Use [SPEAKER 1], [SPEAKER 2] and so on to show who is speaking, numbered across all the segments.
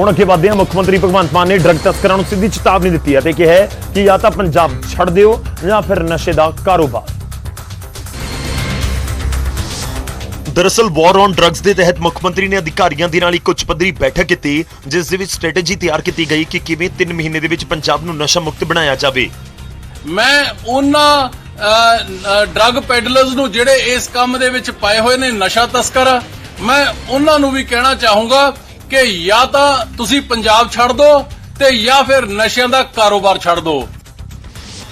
[SPEAKER 1] ਹੁਣ ਅੱਗੇ ਵਧਦੇ ਹਾਂ। ਮੁੱਖ ਮੰਤਰੀ ਭਗਵੰਤ ਮਾਨ ਨੇ ਡਰੱਗ ਤਸਕਰਾਂ ਨੂੰ ਸਿੱਧੀ ਚੇਤਾਵਨੀ ਦਿੱਤੀ ਹੈ ਤੇ ਕਿਹਾ ਹੈ ਕਿ ਜਾਂ ਤਾਂ ਪੰਜਾਬ ਛੱਡ ਦਿਓ ਜਾਂ ਫਿਰ ਨਸ਼ੇ ਦਾ ਕਾਰੋਬਾਰ।
[SPEAKER 2] ਦਰਅਸਲ ਵਾਰ ਔਨ ਡਰੱਗਸ ਦੇ ਤਹਿਤ ਮੁੱਖ ਮੰਤਰੀ ਨੇ ਅਧਿਕਾਰੀਆਂ ਦੇ ਨਾਲ ਇੱਕ ਉੱਚ ਪੱਧਰੀ ਬੈਠਕ ਕੀਤੀ ਜਿਸ ਦੇ ਵਿੱਚ ਸਟ੍ਰੈਟਜੀ ਤਿਆਰ ਕੀਤੀ ਗਈ ਕਿ ਕਿਵੇਂ 3 ਮਹੀਨੇ ਦੇ ਵਿੱਚ ਪੰਜਾਬ ਨੂੰ ਨਸ਼ਾ ਮੁਕਤ ਬਣਾਇਆ ਜਾਵੇ।
[SPEAKER 3] ਮੈਂ ਉਹਨਾਂ ਡਰੱਗ ਪੈਡਲਰਸ ਨੂੰ ਜਿਹੜੇ ਇਸ ਕੰਮ ਦੇ ਵਿੱਚ ਪਏ ਹੋਏ ਨੇ ਨਸ਼ਾ ਤਸਕਰ ਮੈਂ ਉਹਨਾਂ ਨੂੰ ਵੀ ਕਹਿਣਾ ਚਾਹੂੰਗਾ ਕਿ ਜਾਂ ਤਾਂ ਤੁਸੀਂ ਪੰਜਾਬ ਛੱਡ ਦਿਓ ਤੇ ਜਾਂ ਫਿਰ ਨਸ਼ਿਆਂ ਦਾ ਕਾਰੋਬਾਰ ਛੱਡ ਦਿਓ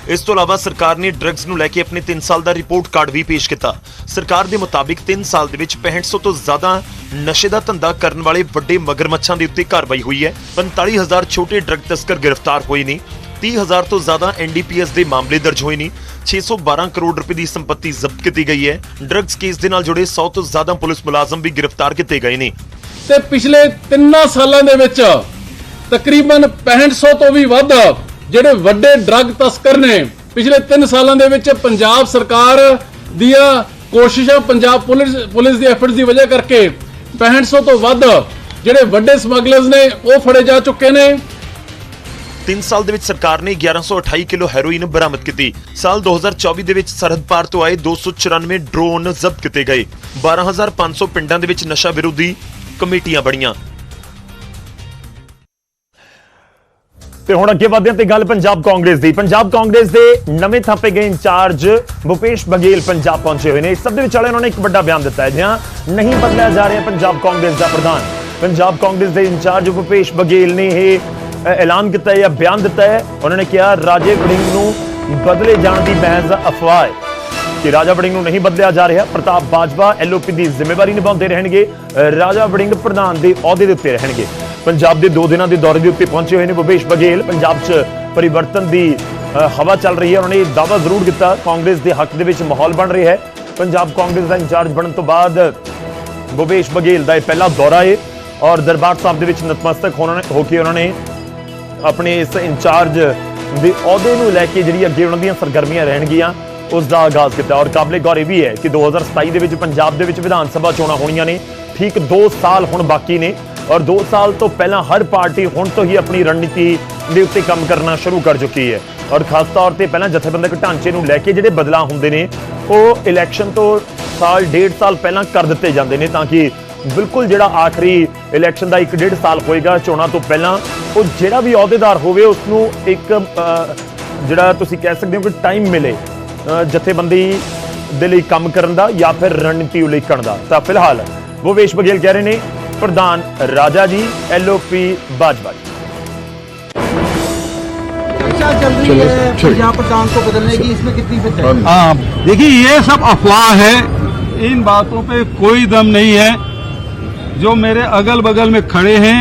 [SPEAKER 2] ਇਸ ਤੋਂ ਇਲਾਵਾ ਸਰਕਾਰ ਨੇ ਡਰੱਗਸ ਨੂੰ ਲੈ ਕੇ ਆਪਣੇ 3 ਸਾਲ ਦਾ ਰਿਪੋਰਟ ਕਾਰਡ ਵੀ ਪੇਸ਼ ਕੀਤਾ। ਸਰਕਾਰ ਦੇ ਮੁਤਾਬਿਕ 3 ਸਾਲ ਦੇ ਵਿੱਚ 6500 ਤੋਂ ਜ਼ਿਆਦਾ ਨਸ਼ੇ ਦਾ ਧੰਦਾ ਕਰਨ ਵਾਲੇ ਵੱਡੇ ਮਗਰਮੱਛਾਂ ਦੇ ਉੱਤੇ ਕਾਰਵਾਈ ਹੋਈ ਹੈ। 45000 ਛੋਟੇ ਡਰੱਗ ਤਸਕਰ ਗ੍ਰਿਫਤਾਰ ਹੋਏ ਨੇ। 30000 ਤੋਂ ਜ਼ਿਆਦਾ ਐਨਡੀਪੀਐਸ ਦੇ ਮਾਮਲੇ ਦਰਜ ਹੋਏ ਨੇ। 612 ਕਰੋੜ ਰੁਪਏ ਦੀ ਸੰਪਤੀ ਜ਼ਬਤ ਕੀਤੀ ਗਈ ਹੈ। ਡਰੱਗਸ ਕੇਸ ਦੇ ਨਾਲ ਜੁੜੇ 100 ਤੋਂ ਜ਼ਿਆਦਾ ਪੁਲਿਸ ਮੁਲਾਜ਼ਮ ਵੀ ਗ੍ਰਿਫਤਾਰ ਕੀਤੇ ਗਏ ਨੇ।
[SPEAKER 3] ਤੇ ਪਿਛਲੇ 3 ਸਾਲਾਂ ਦੇ ਵਿੱਚ ਤਕਰੀਬਨ 6500 ਤੋਂ ਵੀ ਵੱਧ ਜਿਹੜੇ ਵੱਡੇ ਡਰੱਗ ਤਸਕਰ ਨੇ, ਪਿਛਲੇ 3 ਸਾਲਾਂ ਦੇ ਵਿੱਚ ਪੰਜਾਬ ਸਰਕਾਰ ਦੀਆਂ ਕੋਸ਼ਿਸ਼ਾਂ, ਪੰਜਾਬ ਪੁਲਿਸ ਪੁਲਿਸ ਦੀ ਐਫਰਟਸ ਦੀ ਵਜ੍ਹਾ ਕਰਕੇ 6500 ਤੋਂ ਵੱਧ ਜਿਹੜੇ ਵੱਡੇ ਸਮਗਲਰਸ ਨੇ, ਉਹ ਫੜੇ ਜਾ ਚੁੱਕੇ ਨੇ।
[SPEAKER 2] 3 ਸਾਲ ਦੇ ਵਿੱਚ ਸਰਕਾਰ ਨੇ 1128 ਕਿਲੋ ਹੈਰੋਇਨ ਬਰਾਮਦ ਕੀਤੀ। ਸਾਲ 2024 ਦੇ ਵਿੱਚ ਸਰਹੱਦ ਪਾਰ ਤੋਂ ਆਏ 294 ਡਰੋਨ ਜ਼ਬਤ ਕੀਤੇ ਗਏ। 12500 ਪਿੰਡਾਂ ਦੇ ਵਿੱਚ ਨਸ਼ਾ ਵਿਰੋਧੀ ਕਮੇਟੀਆਂ ਬਣੀਆਂ
[SPEAKER 1] ਤੇ ਹੁਣ ਅੱਗੇ ਵਧਦੇ ਹਾਂ ਤੇ ਗੱਲ ਪੰਜਾਬ ਕਾਂਗਰਸ ਦੀ। ਪੰਜਾਬ ਕਾਂਗਰਸ ਦੇ ਨਵੇਂ ਥਾਪੇ ਗਏ ਇੰਚਾਰਜ ਭੁਪੇਸ਼ ਬਘੇਲ ਪੰਜਾਬ ਪਹੁੰਚੇ ਹੋਏ ਨੇ। ਇਸ ਸਭ ਦੇ ਵਿਚਾਲੇ ਉਹਨਾਂ ਨੇ ਇੱਕ ਵੱਡਾ ਬਿਆਨ ਦਿੱਤਾ ਹੈ, ਜਿਹਾਂ ਨਹੀਂ ਬਦਲਿਆ ਜਾ ਰਿਹਾ ਪੰਜਾਬ ਕਾਂਗਰਸ ਦਾ ਪ੍ਰਧਾਨ। ਪੰਜਾਬ ਕਾਂਗਰਸ ਦੇ ਇੰਚਾਰਜ ਭੁਪੇਸ਼ ਬਘੇਲ ਨੇ ਇਹ ਐਲਾਨ ਕੀਤਾ ਹੈ ਜਾਂ ਬਿਆਨ ਦਿੱਤਾ ਹੈ। ਉਹਨਾਂ ਨੇ ਕਿਹਾ, ਰਾਜੇ ਵੜਿੰਗ ਨੂੰ ਬਦਲੇ ਜਾਣ ਦੀ ਮਹਿਜ਼ ਅਫਵਾਹ ਹੈ। ਕਿ ਰਾਜਾ ਵੜਿੰਗ ਨੂੰ ਨਹੀਂ ਬਦਲਿਆ ਜਾ ਰਿਹਾ। ਪ੍ਰਤਾਪ ਬਾਜਵਾ ਐਲਓਪੀ ਦੀ ਜ਼ਿੰਮੇਵਾਰੀ ਨਿਭਾਉਂਦੇ ਰਹਿਣਗੇ। ਰਾਜਾ ਵੜਿੰਗ ਪ੍ਰਧਾਨ ਦੇ ਅਹੁਦੇ ਦੇ ਉੱਤੇ ਰਹਿਣਗੇ। ਪੰਜਾਬ ਦੇ ਦੋ ਦਿਨਾਂ ਦੇ ਦੌਰੇ ਦੇ ਉੱਤੇ ਪਹੁੰਚੇ ਹੋਏ ਨੇ ਭੁਪੇਸ਼ ਬਘੇਲ। ਪੰਜਾਬ 'ਚ ਪਰਿਵਰਤਨ ਦੀ ਹਵਾ ਚੱਲ ਰਹੀ ਹੈ। ਉਹਨਾਂ ਨੇ ਇਹ ਦਾਅਵਾ ਜ਼ਰੂਰ ਕੀਤਾ। ਕਾਂਗਰਸ ਦੇ ਹੱਕ ਦੇ ਵਿੱਚ ਮਾਹੌਲ ਬਣ ਰਿਹਾ ਹੈ। ਪੰਜਾਬ ਕਾਂਗਰਸ ਦਾ ਇੰਚਾਰਜ ਬਣਨ ਤੋਂ ਬਾਅਦ ਭੁਪੇਸ਼ ਬਘੇਲ ਦਾ ਇਹ ਪਹਿਲਾ ਦੌਰਾ ਹੈ ਔਰ ਦਰਬਾਰ ਸਾਹਿਬ ਦੇ ਵਿੱਚ ਨਤਮਸਤਕ ਹੋਣਾ ਹੋ ਕੇ ਉਹਨਾਂ ਨੇ ਆਪਣੇ ਇਸ ਇੰਚਾਰਜ ਦੇ ਅਹੁਦੇ ਨੂੰ ਲੈ ਕੇ ਜਿਹੜੀ ਅੱਗੇ ਉਹਨਾਂ ਦੀਆਂ ਸਰਗਰਮੀਆਂ ਰਹਿਣਗੀਆਂ। ਉਸ ਦਾ ਆਗਾਜ਼ ਕੀਤਾ ਔਰ ਕਾਬਲੇ ਗੌਰ ਇਹ ਵੀ ਹੈ ਕਿ 2027 ਦੇ ਵਿੱਚ ਪੰਜਾਬ ਦੇ ਵਿੱਚ ਵਿਧਾਨ ਸਭਾ ਚੋਣਾਂ ਹੋਣੀਆਂ ਨੇ। ਠੀਕ 2 ਸਾਲ ਹੁਣ ਬਾਕੀ ਨੇ ਔਰ 2 ਸਾਲ ਤੋਂ ਪਹਿਲਾਂ ਹਰ ਪਾਰਟੀ ਹੁਣ ਤੋਂ ਹੀ ਆਪਣੀ ਰਣਨੀਤੀ ਦੇ ਉੱਤੇ ਕੰਮ ਕਰਨਾ ਸ਼ੁਰੂ ਕਰ ਚੁੱਕੀ ਹੈ। ਔਰ ਖਾਸ ਤੌਰ ਤੇ ਪਹਿਲਾਂ ਜਥੇਬੰਦਕ ਢਾਂਚੇ ਨੂੰ ਲੈ ਕੇ ਜਿਹੜੇ ਬਦਲਾਅ ਹੁੰਦੇ ਨੇ, ਉਹ ਇਲੈਕਸ਼ਨ ਤੋਂ ਸਾਲ, ਡੇਢ ਸਾਲ ਪਹਿਲਾਂ ਕਰ ਦਿੱਤੇ ਜਾਂਦੇ ਨੇ ਤਾਂ ਕਿ ਬਿਲਕੁਲ ਜਿਹੜਾ ਆਖਰੀ ਇਲੈਕਸ਼ਨ ਦਾ 1.5 ਸਾਲ ਹੋਏਗਾ ਚੋਣਾਂ ਤੋਂ ਪਹਿਲਾਂ, ਉਹ ਜਿਹੜਾ ਵੀ ਅਹੁਦੇਦਾਰ ਹੋਵੇ ਉਸ ਨੂੰ ਇੱਕ ਜਿਹੜਾ ਤੁਸੀਂ ਕਹਿ ਸਕਦੇ ਹੋ ਕਿ ਟਾਈਮ ਮਿਲੇ। ਜਥੇਬੰਦੀ ਦੇ ਲਈ ਕੰਮ ਕਰਨ ਦਾ ਜਾਂ ਫਿਰ ਰਣਨੀਤੀ ਉਲੀਕਣ ਦਾ ਤਾਂ ਫਿਲਹਾਲ ਭੁਪੇਸ਼ ਬਘੇਲ ਕਹਿ ਰਹੇ ਨੇ ਪ੍ਰਧਾਨ ਰਾਜਾ ਜੀ ਐਲਓਪੀ ਬਾਜਵਾ ਜੀ
[SPEAKER 4] चर्चा चल रही है पंजाब प्रधान को बदलने की इसमें कितनी सच्चाई है?
[SPEAKER 5] हाँ देखिए ये सब अफवाह है इन बातों पे कोई दम नहीं है जो मेरे अगल बगल में खड़े हैं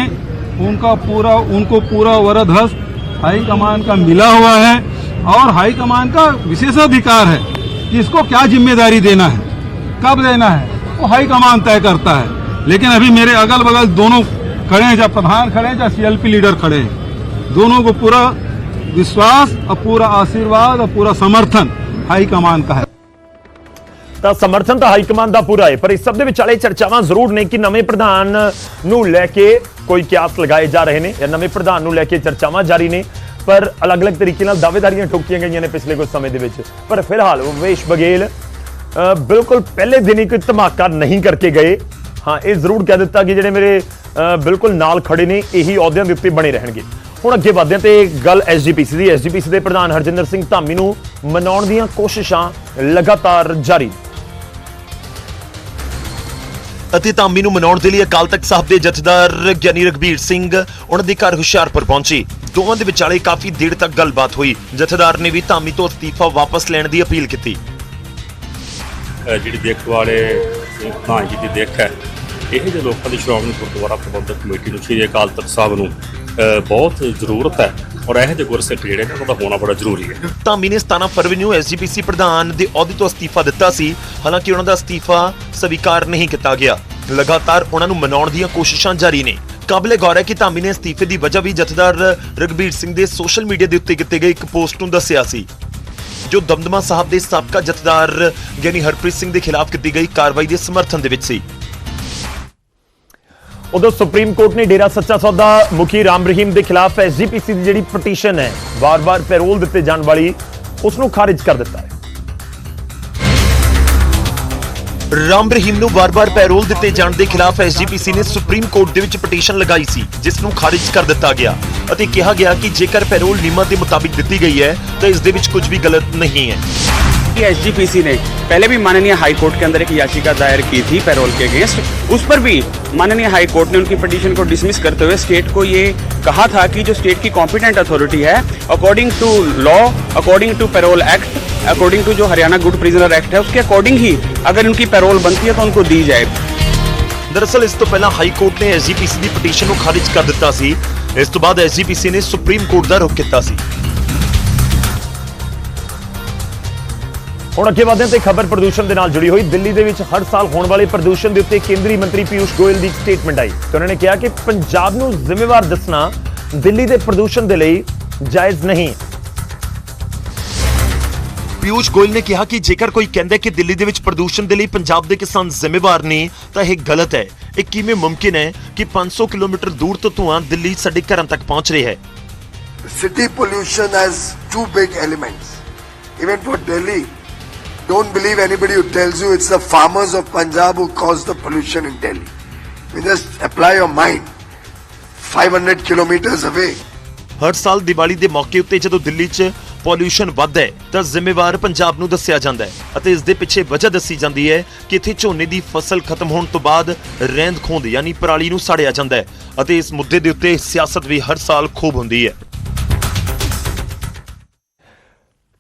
[SPEAKER 5] उनका पूरा उनको पूरा वरद हस्त हाई कमान का मिला हुआ है और हाई कमान का विशेषाधिकार है कि इसको क्या जिम्मेदारी देना है कब देना है वो हाई कमान तय करता है लेकिन अभी मेरे अगल बगल दोनों खड़े हैं जब प्रधान खड़े हैं जब सीएलपी लीडर खड़े हैं दोनों को पूरा विश्वास और पूरा आशीर्वाद और पूरा समर्थन हाई कमान का है
[SPEAKER 1] ਤਾਂ ਸਮਰਥਨ ਤਾਂ ਹਾਈ ਕਮਾਂਡ ਦਾ ਪੂਰਾ ਹੈ ਪਰ ਇਸ ਸਭ ਦੇ ਵਿਚਾਲੇ ਚਰਚਾਵਾਂ ਜ਼ਰੂਰ ਨੇ ਕਿ ਨਵੇਂ ਪ੍ਰਧਾਨ ਨੂੰ ਲੈ ਕੇ ਕੋਈ ਕਿਆਸ ਲਗਾਏ ਜਾ ਰਹੇ ਨੇ ਜਾਂ ਨਵੇਂ ਪ੍ਰਧਾਨ ਨੂੰ ਲੈ ਕੇ ਚਰਚਾਵਾਂ ਜਾਰੀ ਨੇ ਪਰ ਅਲੱਗ-ਅਲੱਗ ਤਰੀਕੇ ਨਾਲ ਦਾਅਵੇਦਾਰੀਆਂ ਠੋਕੀਆਂ ਗਈਆਂ ਨੇ ਪਿਛਲੇ ਕੁਝ ਸਮੇਂ ਦੇ ਵਿੱਚ। ਪਰ ਫਿਲਹਾਲ ਭੁਪੇਸ਼ ਬਘੇਲ ਬਿਲਕੁਲ ਪਹਿਲੇ ਦਿਨ ਹੀ ਕੋਈ ਧਮਾਕਾ ਨਹੀਂ ਕਰਕੇ ਗਏ। ਹਾਂ, ਇਹ ਜ਼ਰੂਰ ਕਹਿ ਦਿੱਤਾ ਕਿ ਜਿਹੜੇ ਮੇਰੇ ਬਿਲਕੁਲ ਨਾਲ ਖੜੇ ਨੇ, ਇਹੀ ਅਹੁਦਿਆਂ ਦੇ ਉੱਤੇ ਬਣੇ ਰਹਿਣਗੇ। ਹੁਣ ਅੱਗੇ ਵਧਦੇ ਹਾਂ ਤੇ ਗੱਲ ਐਸਜੀਪੀਸੀ ਦੀ। ਐਸਜੀਪੀਸੀ ਦੇ ਪ੍ਰਧਾਨ ਹਰਜਿੰਦਰ ਸਿੰਘ ਧਾਮੀ ਨੂੰ ਮਨਾਉਣ ਦੀਆਂ ਕੋਸ਼ਿਸ਼ਾਂ ਲਗਾਤਾਰ ਜਾਰੀ।
[SPEAKER 2] ਅਤੇ ਧਾਮੀ ਨੂੰ ਮਨਾਉਣ ਦੇ ਲਈ ਅਕਾਲ ਤਖਤ ਸਾਹਿਬ ਦੇ ਜਥੇਦਾਰ ਗਿਆਨੀ ਰਗਵੀਰ ਸਿੰਘ, ਉਹਨਾਂ ਦੇ ਘਰ ਹੁਸ਼ਿਆਰਪੁਰ ਪਹੁੰਚੇ। ਦੋਵਾਂ ਦੇ ਵਿਚਾਲੇ ਕਾਫੀ ਦੇਰ ਤੱਕ ਗੱਲਬਾਤ ਹੋਈ। ਜਥੇਦਾਰ ਨੇ ਵੀ ਧਾਮੀ ਤੋਂ ਅਸਤੀਫਾ ਵਾਪਸ ਲੈਣ ਦੀ ਅਪੀਲ ਕੀਤੀ।
[SPEAKER 6] ਜਿਹੜੀ ਦੇਖ ਵਾਲੇ ਭਾਂ ਜੀ ਦੀ ਦੇਖ ਹੈ ਇਹ ਜਿਹੇ ਲੋਕਾਂ ਦੀ ਸ਼੍ਰੋਮਣੀ ਗੁਰਦੁਆਰਾ ਪ੍ਰਬੰਧਕ ਕਮੇਟੀ ਨੂੰ ਸ੍ਰੀ ਅਕਾਲ ਤਖਤ ਸਾਹਿਬ ਨੂੰ ਬਹੁਤ ਜ਼ਰੂਰਤ ਹੈ ਔਰ ਇਹੋ ਜਿਹੇ ਗੁਰਸਿੱਖ ਜਿਹੜੇ ਨੇ ਉਹਨਾਂ ਦਾ ਹੋਣਾ ਬੜਾ ਜ਼ਰੂਰੀ ਹੈ।
[SPEAKER 2] ਧਾਮੀ ਨੇ 17 ਫਰਵਰੀ ਨੂੰ ਐਸਜੀਪੀਸੀ ਪ੍ਰਧਾਨ ਦੇ ਅਹੁਦੇ ਤੋਂ ਅਸਤੀਫਾ ਦਿੱਤਾ ਸੀ। ਹਾਲਾਂਕਿ ਉਹਨਾਂ ਦਾ ਅਸਤੀਫਾ ਸਵੀਕਾਰ ਨਹੀਂ ਕੀਤਾ ਗਿਆ। ਲਗਾਤਾਰ ਉਹਨਾਂ ਨੂੰ ਮਨਾਉਣ ਦੀਆਂ ਕੋਸ਼ਿਸ਼ਾਂ ਜਾਰੀ ਨੇ। ਕਾਬਲੇ ਗੌਰ ਹੈ ਕਿ ਧਾਮੀ ਨੇ ਅਸਤੀਫੇ ਦੀ ਵਜ੍ਹਾ ਵੀ ਜਥੇਦਾਰ ਰਗਬੀਰ ਸਿੰਘ ਦੇ ਸੋਸ਼ਲ ਮੀਡੀਆ ਦੇ ਉੱਤੇ ਕੀਤੇ ਗਏ ਇੱਕ ਪੋਸਟ ਨੂੰ ਦੱਸਿਆ ਸੀ, ਜੋ ਦਮਦਮਾ ਸਾਹਿਬ ਦੇ ਸਾਬਕਾ ਜਥੇਦਾਰ ਗਿਆਨੀ ਹਰਪ੍ਰੀਤ ਸਿੰਘ ਦੇ ਖਿਲਾਫ ਕੀਤੀ ਗਈ ਕਾਰਵਾਈ ਦੇ ਸਮਰਥਨ ਦੇ ਵਿੱਚ ਸੀ।
[SPEAKER 1] ਉਦੋਂ ਸੁਪਰੀਮ ਕੋਰਟ ਨੇ ਡੇਰਾ ਸੱਚਾ ਸੌਦਾ ਮੁਖੀ ਰਾਮ ਰਹੀਮ ਦੇ ਖਿਲਾਫ ਐਸਜੀਪੀਸੀ ਦੀ ਜਿਹੜੀ ਪਟੀਸ਼ਨ ਹੈ, ਵਾਰ-ਵਾਰ ਪੈਰੋਲ ਦਿੱਤੇ ਜਾਣ ਵਾਲੀ ਉਸ ਨੂੰ ਖਾਰਿਜ ਕਰ ਦਿੱਤਾ ਹੈ।
[SPEAKER 2] ਰਾਮ ਰਹੀਮ ਨੂੰ ਵਾਰ-ਵਾਰ ਪੈਰੋਲ ਦਿੱਤੇ ਜਾਣ ਦੇ ਖਿਲਾਫ ਐਸਜੀਪੀਸੀ ਨੇ ਸੁਪਰੀਮ ਕੋਰਟ ਦੇ ਵਿੱਚ ਪਟੀਸ਼ਨ ਲਗਾਈ ਸੀ, ਜਿਸ ਨੂੰ ਖਾਰਿਜ ਕਰ ਦਿੱਤਾ ਗਿਆ ਅਤੇ ਕਿਹਾ ਗਿਆ ਕਿ ਜੇਕਰ ਪੈਰੋਲ ਨਿਯਮਾਂ ਦੇ ਮੁਤਾਬਿਕ ਦਿੱਤੀ ਗਈ ਹੈ, ਤਾਂ ਇਸ ਦੇ ਵਿੱਚ ਕੁਝ ਵੀ ਗਲਤ ਨਹੀਂ ਹੈ।
[SPEAKER 7] कि एसजीपीसी ने पहले भी माननीय हाई कोर्ट के अंदर एक याचिका दायर की थी पैरोल के अगेंस्ट उस पर भी माननीय हाई कोर्ट ने उनकी पिटीशन को डिसमिस करते हुए स्टेट को ये कहा था कि जो स्टेट की कॉम्पिटेंट अथॉरिटी है according to law according to parole act according to जो हरियाणा गुड प्रिजनर एक्ट है उसके अकॉर्डिंग ही अगर उनकी पैरोल बनती है तो उनको दी जाए
[SPEAKER 2] ਦਰਅਸਲ ਇਸ ਤੋਂ ਪਹਿਲਾਂ ਹਾਈ ਕੋਰਟ ਨੇ ਐਸਜੀਪੀਸੀ ਦੀ ਪਟੀਸ਼ਨ ਨੂੰ ਖਾਰਿਜ ਕਰ ਦਿੱਤਾ ਸੀ ਇਸ ਤੋਂ ਬਾਅਦ ਐਸਜੀਪੀਸੀ ਨੇ ਸੁਪਰੀਮ ਕੋਰਟ ਦਾ ਰੁਖ ਕੀਤਾ ਸੀ
[SPEAKER 1] ਹੁਣ ਅੱਗੇ ਵਧਦੇ ਹਾਂ ਤੇ ਖਬਰ ਪ੍ਰਦੂਸ਼ਣ ਦੇ ਨਾਲ ਜੁੜੀ ਹੋਈ ਦਿੱਲੀ ਦੇ ਵਿੱਚ ਹਰ ਸਾਲ ਹੋਣ ਵਾਲੇ ਪ੍ਰਦੂਸ਼ਣ ਦੇ ਉੱਤੇ ਕੇਂਦਰੀ ਮੰਤਰੀ ਪੀਯੂਸ਼ ਗੋਇਲ ਦੀ ਸਟੇਟਮੈਂਟ ਆਈ ਤੇ ਉਹਨਾਂ ਨੇ ਕਿਹਾ ਕਿ ਪੰਜਾਬ ਨੂੰ ਜ਼ਿੰਮੇਵਾਰ ਦੱਸਣਾ ਦਿੱਲੀ ਦੇ ਪ੍ਰਦੂਸ਼ਣ ਦੇ ਲਈ ਜਾਇਜ਼ ਨਹੀਂ।
[SPEAKER 2] ਪੀਯੂਸ਼ ਗੋਇਲ ਨੇ ਕਿਹਾ ਕਿ ਜੇਕਰ ਕੋਈ ਕਹਿੰਦਾ ਕਿ ਦਿੱਲੀ ਦੇ ਵਿੱਚ ਪ੍ਰਦੂਸ਼ਣ ਦੇ ਲਈ ਪੰਜਾਬ ਦੇ ਕਿਸਾਨ ਜ਼ਿੰਮੇਵਾਰ ਨੇ ਤਾਂ ਇਹ ਗਲਤ ਹੈ। ਇਹ ਕਿਵੇਂ ਮੁਮਕਿਨ ਹੈ ਕਿ 500 ਕਿਲੋਮੀਟਰ ਦੂਰ ਤੋਂ ਧੂਆਂ ਦਿੱਲੀ ਸਾਡੇ ਘਰਾਂ ਤੱਕ ਪਹੁੰਚ ਰਿਹਾ ਹੈ?
[SPEAKER 8] City pollution has two big elements. Even for Delhi, don't believe anybody who tells you it's the farmers of Punjab who caused the pollution in Delhi. You just apply your mind. 500 kilometers away.
[SPEAKER 2] ਹਰ ਸਾਲ ਦੀਵਾਲੀ ਦੇ ਮੌਕੇ ਉੱਤੇ ਜਦੋਂ ਦਿੱਲੀ 'ਚ pollution ਵੱਧਦਾ ਹੈ ਤਾਂ ਜ਼ਿੰਮੇਵਾਰ ਪੰਜਾਬ ਨੂੰ ਦੱਸਿਆ ਜਾਂਦਾ ਹੈ ਅਤੇ ਇਸ ਦੇ ਪਿੱਛੇ ਵਜ੍ਹਾ ਦੱਸੀ ਜਾਂਦੀ ਹੈ ਕਿ ਇੱਥੇ ਝੋਨੇ ਦੀ ਫਸਲ ਖਤਮ ਹੋਣ ਤੋਂ ਬਾਅਦ ਰਹਿੰਦ ਖੂੰਦ ਯਾਨੀ ਪਰਾਲੀ ਨੂੰ ਸਾੜਿਆ ਜਾਂਦਾ ਹੈ ਅਤੇ ਇਸ ਮੁੱਦੇ ਦੇ ਉੱਤੇ ਸਿਆਸਤ ਵੀ ਹਰ ਸਾਲ ਖੂਬ ਹੁੰਦੀ ਹੈ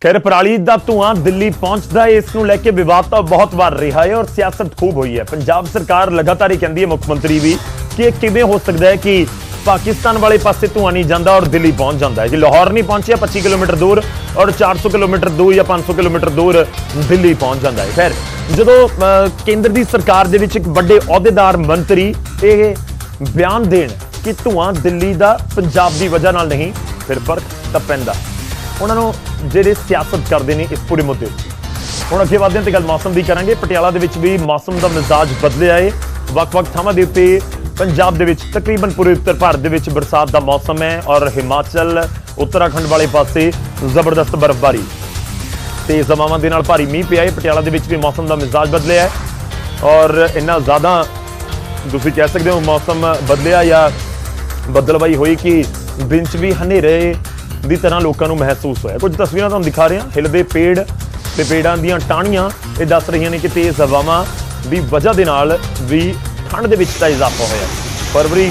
[SPEAKER 1] ਖੈਰ ਪਰਾਲੀ ਦਾ ਧੂਆਂ ਦਿੱਲੀ ਪਹੁੰਚਦਾ ਹੈ। ਇਸ ਨੂੰ ਲੈ ਕੇ ਵਿਵਾਦ ਤਾਂ ਬਹੁਤ ਵਾਰ ਰਿਹਾ ਹੈ ਔਰ ਸਿਆਸਤ ਖੂਬ ਹੋਈ ਹੈ। ਪੰਜਾਬ ਸਰਕਾਰ ਲਗਾਤਾਰ ਹੀ ਕਹਿੰਦੀ ਹੈ, ਮੁੱਖ ਮੰਤਰੀ ਵੀ, ਕਿ ਇਹ ਕਿਵੇਂ ਹੋ ਸਕਦਾ ਹੈ ਕਿ ਪਾਕਿਸਤਾਨ ਵਾਲੇ ਪਾਸੇ ਧੂਆਂ ਨਹੀਂ ਜਾਂਦਾ ਔਰ ਦਿੱਲੀ ਪਹੁੰਚ ਜਾਂਦਾ ਹੈ। ਜੇ ਲਾਹੌਰ ਨਹੀਂ ਪਹੁੰਚਿਆ 25 ਕਿਲੋਮੀਟਰ ਦੂਰ ਔਰ 400 ਕਿਲੋਮੀਟਰ ਦੂਰ ਜਾਂ 500 ਕਿਲੋਮੀਟਰ ਦੂਰ ਦਿੱਲੀ ਪਹੁੰਚ ਜਾਂਦਾ ਹੈ। ਖੈਰ, ਜਦੋਂ ਕੇਂਦਰ ਦੀ ਸਰਕਾਰ ਦੇ ਵਿੱਚ ਇੱਕ ਵੱਡੇ ਅਹੁਦੇਦਾਰ ਮੰਤਰੀ ਇਹ ਬਿਆਨ ਦੇਣ ਕਿ ਧੂਆਂ ਦਿੱਲੀ ਦਾ ਪੰਜਾਬ ਦੀ ਵਜ੍ਹਾ ਨਾਲ ਨਹੀਂ, ਫਿਰ ਫ਼ਰਕ ਤਾਂ ਪੈਂਦਾ। ਉਹਨਾਂ ਨੂੰ ਜਿਹੜੇ ਸਿਆਸਤ ਕਰਦੇ ਨੇ ਇਸ ਪੂਰੇ ਮੁੱਦੇ ਉੱਤੇ। ਹੁਣ ਅੱਗੇ ਵਧਦੇ ਹਾਂ ਤੇ ਗੱਲ ਮੌਸਮ ਦੀ ਕਰਾਂਗੇ। ਪਟਿਆਲਾ ਦੇ ਵਿੱਚ ਵੀ ਮੌਸਮ ਦਾ ਮਿਜ਼ਾਜ ਬਦਲਿਆ ਏ। ਵੱਖ-ਵੱਖ ਥਾਵਾਂ ਦੇ ਉੱਤੇ ਪੰਜਾਬ ਦੇ ਵਿੱਚ ਤਕਰੀਬਨ ਪੂਰੇ ਉੱਤਰ ਭਾਰਤ ਦੇ ਵਿੱਚ ਬਰਸਾਤ ਦਾ ਮੌਸਮ ਹੈ ਔਰ ਹਿਮਾਚਲ, ਉੱਤਰਾਖੰਡ ਵਾਲੇ ਪਾਸੇ ਜ਼ਬਰਦਸਤ ਬਰਫ਼ਬਾਰੀ। ਤੇ ਜ਼ਮਾਵਾਂ ਦੇ ਨਾਲ ਭਾਰੀ ਮੀਂਹ ਪਿਆ ਹੈ ਪਟਿਆਲਾ ਦੇ ਵਿੱਚ ਵੀ ਮੌਸਮ ਦਾ ਮਿਜ਼ਾਜ ਬਦਲਿਆ ਹੈ। ਔਰ ਇੰਨਾ ਜ਼ਿਆਦਾ ਤੁਸੀਂ ਕਹਿ ਸਕਦੇ ਹੋ ਮੌਸਮ ਬਦਲਿਆ ਜਾਂ ਬੱਦਲਵਾਈ ਹੋਈ ਕਿ ਦਿਨ 'ਚ ਵੀ ਹਨੇਰੇ ਦੀ ਤਰ੍ਹਾਂ ਲੋਕਾਂ ਨੂੰ ਮਹਿਸੂਸ ਹੋਇਆ। ਕੁਝ ਤਸਵੀਰਾਂ ਤੁਹਾਨੂੰ ਦਿਖਾ ਰਹੇ। ਹਾਂ ਹਿਲਦੇ ਪੇੜ ਤੇ ਪੇੜਾਂ ਦੀਆਂ ਟਾਹਣੀਆਂ। ਇਹ ਦੱਸ ਰਹੀਆਂ ਨੇ ਕਿ ਤੇਜ਼ ਹਵਾਵਾਂ ਦੀ ਵਜ੍ਹਾ ਦੇ ਨਾਲ ਵੀ ਠੰਡ ਦੇ ਵਿੱਚ ਤਾਂ ਇਜ਼ਾਫਾ ਹੋਇਆ। ਫਰਵਰੀ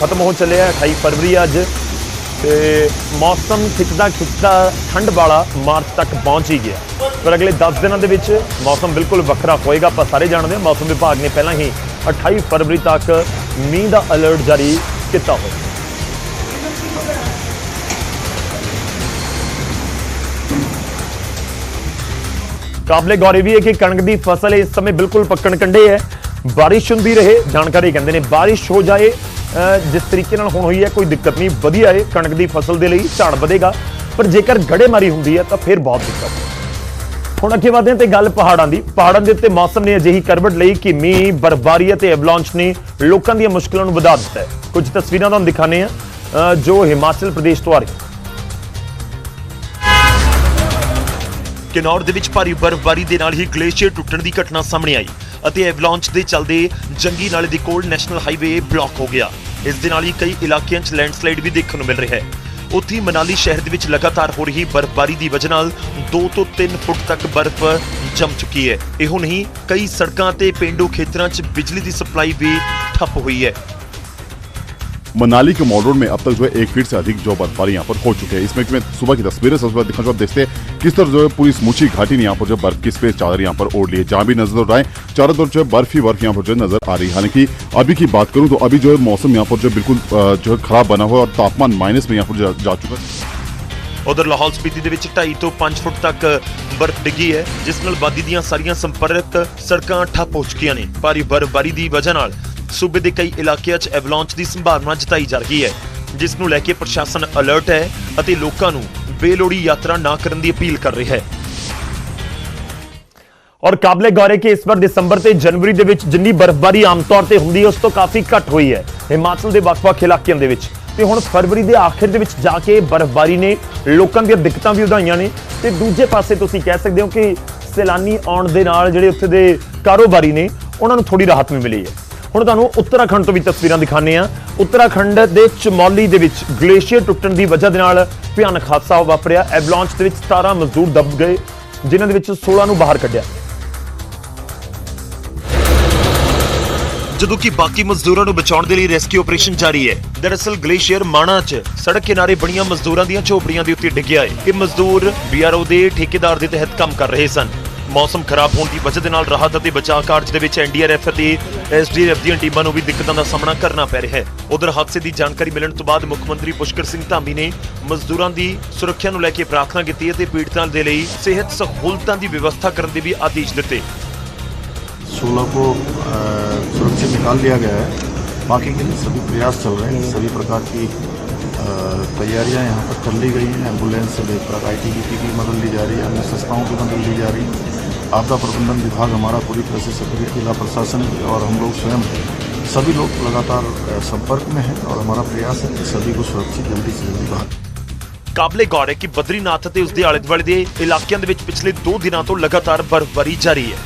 [SPEAKER 1] ਖਤਮ ਹੋ ਚੱਲਿਆ 28 ਫਰਵਰੀ ਅੱਜ। ਤੇ ਮੌਸਮ ਖਿੱਚਦਾ ਖਿੱਚਦਾ ਠੰਡ ਵਾਲਾ ਮਾਰਚ ਤੱਕ ਪਹੁੰਚ ਹੀ ਗਿਆ। ਪਰ ਅਗਲੇ 10 ਦਿਨਾਂ ਦੇ ਵਿੱਚ ਮੌਸਮ ਬਿਲਕੁਲ ਵੱਖਰਾ ਹੋਏਗਾ। ਆਪਾਂ ਸਾਰੇ ਜਾਣਦੇ ਹਾਂ, ਮੌਸਮ ਵਿਭਾਗ ਨੇ ਪਹਿਲਾਂ ਹੀ 28 ਫਰਵਰੀ ਤੱਕ ਮੀਂਹ ਦਾ ਅਲਰਟ ਜਾਰੀ ਕੀਤਾ ਹੋਇਆ। ਕਾਬਲੇ ਗੌਰ ਇਹ ਵੀ ਹੈ ਕਿ ਕਣਕ ਦੀ ਫਸਲ ਇਸ ਸਮੇਂ ਬਿਲਕੁਲ ਪੱਕਣ ਕੰਢੇ ਹੈ। ਬਾਰਿਸ਼ ਹੁੰਦੀ ਰਹੇ, ਜਾਣਕਾਰੀ ਕਹਿੰਦੇ ਨੇ, ਬਾਰਿਸ਼ ਹੋ ਜਾਏ ਜਿਸ ਤਰੀਕੇ ਨਾਲ ਹੁਣ ਹੋਈ ਹੈ, ਕੋਈ ਦਿੱਕਤ ਨਹੀਂ, ਵਧੀਆ ਹੈ, ਕਣਕ ਦੀ ਫਸਲ ਦੇ ਲਈ ਝਾੜ ਵਧੇਗਾ, ਪਰ ਜੇਕਰ ਗੜੇਮਾਰੀ ਹੁੰਦੀ ਹੈ ਤਾਂ ਫਿਰ ਬਹੁਤ ਦਿੱਕਤ ਹੈ। ਹੁਣ ਅੱਗੇ ਵਧਦੇ ਹਾਂ ਤੇ ਗੱਲ ਪਹਾੜਾਂ ਦੀ। ਪਹਾੜਾਂ ਦੇ ਉੱਤੇ ਮੌਸਮ ਨੇ ਅਜਿਹੀ ਕਰਵਟ ਲਈ ਕਿ ਮੀਂਹ, ਬਰਫ਼ਬਾਰੀ ਅਤੇ ਐਵਲਾਂਚ ਨੇ ਲੋਕਾਂ ਦੀਆਂ ਮੁਸ਼ਕਲਾਂ ਨੂੰ ਵਧਾ ਦਿੱਤਾ ਹੈ। ਕੁਝ ਤਸਵੀਰਾਂ ਤੁਹਾਨੂੰ ਦਿਖਾਣੇ ਆ ਜੋ ਹਿਮਾਚਲ ਪ੍ਰਦੇਸ਼ ਤੋਂ ਆ ਰਹੀਆਂ
[SPEAKER 2] ਕਿਨੌਰ ਦੇ ਵਿੱਚ ਭਾਰੀ ਬਰਫ਼ਬਾਰੀ ਦੇ ਨਾਲ ਹੀ ਗਲੇਸ਼ੀਅਰ ਟੁੱਟਣ ਦੀ ਘਟਨਾ ਸਾਹਮਣੇ ਆਈ ਅਤੇ ਐਵਲਾਂਚ ਦੇ ਚੱਲਦੇ ਜੰਗੀ ਨਾਲੇ ਦੇ ਕੋਲ ਨੈਸ਼ਨਲ ਹਾਈਵੇ ਬਲੌਕ ਹੋ ਗਿਆ। ਇਸ ਦੇ ਨਾਲ ਹੀ ਕਈ ਇਲਾਕਿਆਂ 'ਚ ਲੈਂਡਸਲਾਈਡ ਵੀ ਦੇਖਣ ਨੂੰ ਮਿਲ ਰਿਹਾ ਹੈ। ਉੱਥੇ ਹੀ ਮਨਾਲੀ ਸ਼ਹਿਰ ਦੇ ਵਿੱਚ ਲਗਾਤਾਰ ਹੋ ਰਹੀ ਬਰਫ਼ਬਾਰੀ ਦੀ ਵਜ੍ਹਾ ਨਾਲ 2 ਤੋਂ 3 ਫੁੱਟ ਤੱਕ ਬਰਫ਼ ਜੰਮ ਚੁੱਕੀ ਹੈ। ਇਹੋ ਨਹੀਂ, ਕਈ ਸੜਕਾਂ ਤੇ ਪਿੰਡੂ ਖੇਤਰਾਂ 'ਚ ਬਿਜਲੀ ਦੀ ਸਪਲਾਈ ਵੀ ਠੱਪ ਹੋਈ ਹੈ।
[SPEAKER 9] मनाली के मॉल रोड में अब तक जो है एक फीट से अधिक जो बर्फबारी यहाँ पर हो चुकी है इसमें कि मैं सुबह की तस्वीरें सबसे पहले दिखाऊं जो आप देखते हैं किस तरह जो है पूरी समूची घाटी ने यहाँ पर जो बर्फ की स्पेस चादर यहाँ पर ओढ़ ली है जहाँ भी नजर उठाए चारों तरफ जो है बर्फ ही बर्फ यहाँ पर जो है नजर आ रही है हालांकि अभी की बात करूं तो अभी जो है मौसम यहाँ पर जो है बिल्कुल अ, जो है खराब बना हुआ है और तापमान माइनस में यहाँ पर जा, जा चुका है
[SPEAKER 2] ਉਧਰ ਲਾਹੌਲ ਸਪੀਤੀ ਦੇ ਵਿੱਚ 2.5 ਤੋਂ 5 ਫੁੱਟ ਤੱਕ ਬਰਫ਼ ਡਿੱਗੀ ਹੈ ਜਿਸ ਨਾਲ ਵਾਦੀ ਦੀਆਂ ਸਾਰੀਆਂ ਸੰਪਰਕ ਸੜਕਾਂ ਠੱਪ ਹੋ ਚੁੱਕੀਆਂ ਨੇ ਭਾਰੀ ਬਰਫ਼ਬਾਰੀ ਦੀ ਵਜ੍ਹਾ ਨਾਲ ਸੂਬੇ ਦੇ ਕਈ ਇਲਾਕਿਆਂ 'ਚ ਐਵਲਾਂਚ ਦੀ ਸੰਭਾਵਨਾ ਜਤਾਈ ਜਾ ਰਹੀ ਹੈ, ਜਿਸ ਨੂੰ ਲੈ ਕੇ ਪ੍ਰਸ਼ਾਸਨ ਅਲਰਟ ਹੈ ਅਤੇ ਲੋਕਾਂ ਨੂੰ ਬੇਲੋੜੀ ਯਾਤਰਾ ਨਾ ਕਰਨ ਦੀ ਅਪੀਲ ਕਰ ਰਿਹਾ ਹੈ।
[SPEAKER 1] ਔਰ ਕਾਬਲੇ ਗੌਰ ਹੈ ਕਿ ਇਸ ਵਾਰ ਦਸੰਬਰ ਤੇ ਜਨਵਰੀ ਦੇ ਵਿੱਚ ਜਿੰਨੀ ਬਰਫ਼ਬਾਰੀ ਆਮ ਤੌਰ ਤੇ ਹੁੰਦੀ ਹੈ, ਉਸ ਤੋਂ ਕਾਫੀ ਘੱਟ ਹੋਈ ਹੈ, ਹਿਮਾਚਲ ਦੇ ਵੱਖ-ਵੱਖ ਇਲਾਕਿਆਂ ਦੇ ਵਿੱਚ। ਤੇ ਹੁਣ ਫਰਵਰੀ ਦੇ ਆਖਿਰ ਦੇ ਵਿੱਚ ਜਾ ਕੇ ਬਰਫ਼ਬਾਰੀ ਨੇ ਲੋਕਾਂ ਦੀਆਂ ਦਿੱਕਤਾਂ ਵੀ ਵਧਾਈਆਂ ਨੇ। ਤੇ ਦੂਜੇ ਪਾਸੇ ਤੁਸੀਂ ਕਹਿ ਸਕਦੇ ਹੋ ਕਿ ਸੈਲਾਨੀ ਆਉਣ ਦੇ ਨਾਲ ਜਿਹੜੇ ਉੱਥੇ ਦੇ ਕਾਰੋਬਾਰੀ ਨੇ, ਉਹਨਾਂ ਨੂੰ ਥੋੜੀ ਰਾਹਤ ਵੀ ਮਿਲੀ ਹੈ। ਹੁਣ ਤੁਹਾਨੂੰ ਉੱਤਰਾਖੰਡ ਤੋਂ ਵੀ ਤਸਵੀਰਾਂ ਦਿਖਾਣੇ ਆ ਉੱਤਰਾਖੰਡ ਦੇ ਚਮੌਲੀ ਦੇ ਵਿੱਚ ਗਲੇਸ਼ੀਅਰ ਟੁੱਟਣ ਦੀ ਵਜ੍ਹਾ ਦੇ ਨਾਲ ਭਿਆਨਕ ਹਾਦਸਾ ਵਾਪਰਿਆ। ਐਵਲਾਂਚ ਦੇ ਵਿੱਚ 17 ਮਜ਼ਦੂਰ ਦਬ ਗਏ, ਜਿਨ੍ਹਾਂ ਦੇ ਵਿੱਚ 16 ਨੂੰ ਬਾਹਰ ਕੱਢਿਆ।
[SPEAKER 2] ਜਦੋਂ ਕਿ ਬਾਕੀ ਮਜ਼ਦੂਰਾਂ ਨੂੰ ਬਚਾਉਣ ਦੇ ਲਈ ਰੈਸਕਿਊ ਆਪਰੇਸ਼ਨ ਜਾਰੀ ਹੈ। ਦਰਅਸਲ ਗਲੇਸ਼ੀਅਰ ਮਾਣਾ 'ਚ ਸੜਕ ਕਿਨਾਰੇ ਬਣੀਆਂ ਮਜ਼ਦੂਰਾਂ ਦੀਆਂ ਝੋਪੜੀਆਂ ਦੇ ਉੱਤੇ ਡਿੱਗਿਆ ਹੈ। ਇਹ ਮਜ਼ਦੂਰ ਬੀਆਰਓ ਦੇ ਠੇਕੇਦਾਰ ਦੇ ਤਹਿਤ ਕੰਮ ਕਰ ਰਹੇ ਸਨ। ਮੌਸਮ ਖਰਾਬ ਹੋਣ ਦੀ ਵਜ੍ਹਾ ਦੇ ਨਾਲ ਰਾਹਤ ਅਤੇ ਬਚਾਅ ਕਾਰਜ ਦੇ ਵਿੱਚ ਐਨਡੀਆਰਐਫ ਅਤੇ ਐਸਡੀਆਰਐਫ ਦੀਆਂ ਟੀਮਾਂ ਨੂੰ ਵੀ ਦਿੱਕਤਾਂ ਦਾ ਸਾਹਮਣਾ ਕਰਨਾ ਪੈ ਰਿਹਾ ਹੈ ਉਧਰ ਹਾਦਸੇ ਦੀ ਜਾਣਕਾਰੀ ਮਿਲਣ ਤੋਂ ਬਾਅਦ ਮੁੱਖ ਮੰਤਰੀ ਪੁਸ਼ਕਰ ਸਿੰਘ ਧਾਮੀ ਨੇ ਮਜ਼ਦੂਰਾਂ ਦੀ ਸੁਰੱਖਿਆ ਨੂੰ ਲੈ ਕੇ ਪ੍ਰਾਰਥਨਾ ਕੀਤੀ ਹੈ ਤੇ ਪੀੜਤਾਂ ਦੇ ਲਈ ਸਿਹਤ ਸਹੂਲਤਾਂ ਦੀ ਵਿਵਸਥਾ ਕਰਨ ਦੇ ਵੀ ਆਦੇਸ਼ ਦਿੱਤੇ
[SPEAKER 10] सोलह को अ, सुरक्षित निकाल लिया गया है बाकी के लिए सभी प्रयास चल रहे हैं सभी प्रकार की अ, तैयारियां यहाँ पर कर ली गई हैं एम्बुलेंस से लेकर आई टी की मदद ली जा रही है अन्य संस्थाओं की मदद ली जा रही है आपदा प्रबंधन विभाग हमारा पूरी तरह से सक्रिय जिला प्रशासन और हम लोग स्वयं सभी लोग लगातार अ, संपर्क में हैं और हमारा प्रयास है कि सभी को सुरक्षित जल्दी से जल्दी बाहर
[SPEAKER 2] ਕਾਬਲੇ ਗੌਰ ਹੈ ਕਿ ਬਦਰੀਨਾਥ ਅਤੇ ਉਸ ਦੇ ਆਲੇ ਦੁਆਲੇ ਦੇ ਇਲਾਕਿਆਂ ਦੇ ਵਿੱਚ ਪਿਛਲੇ 2 ਦਿਨਾਂ ਤੋਂ ਲਗਾਤਾਰ ਬਰਫ਼ਬਾਰੀ ਜਾਰੀ ਹੈ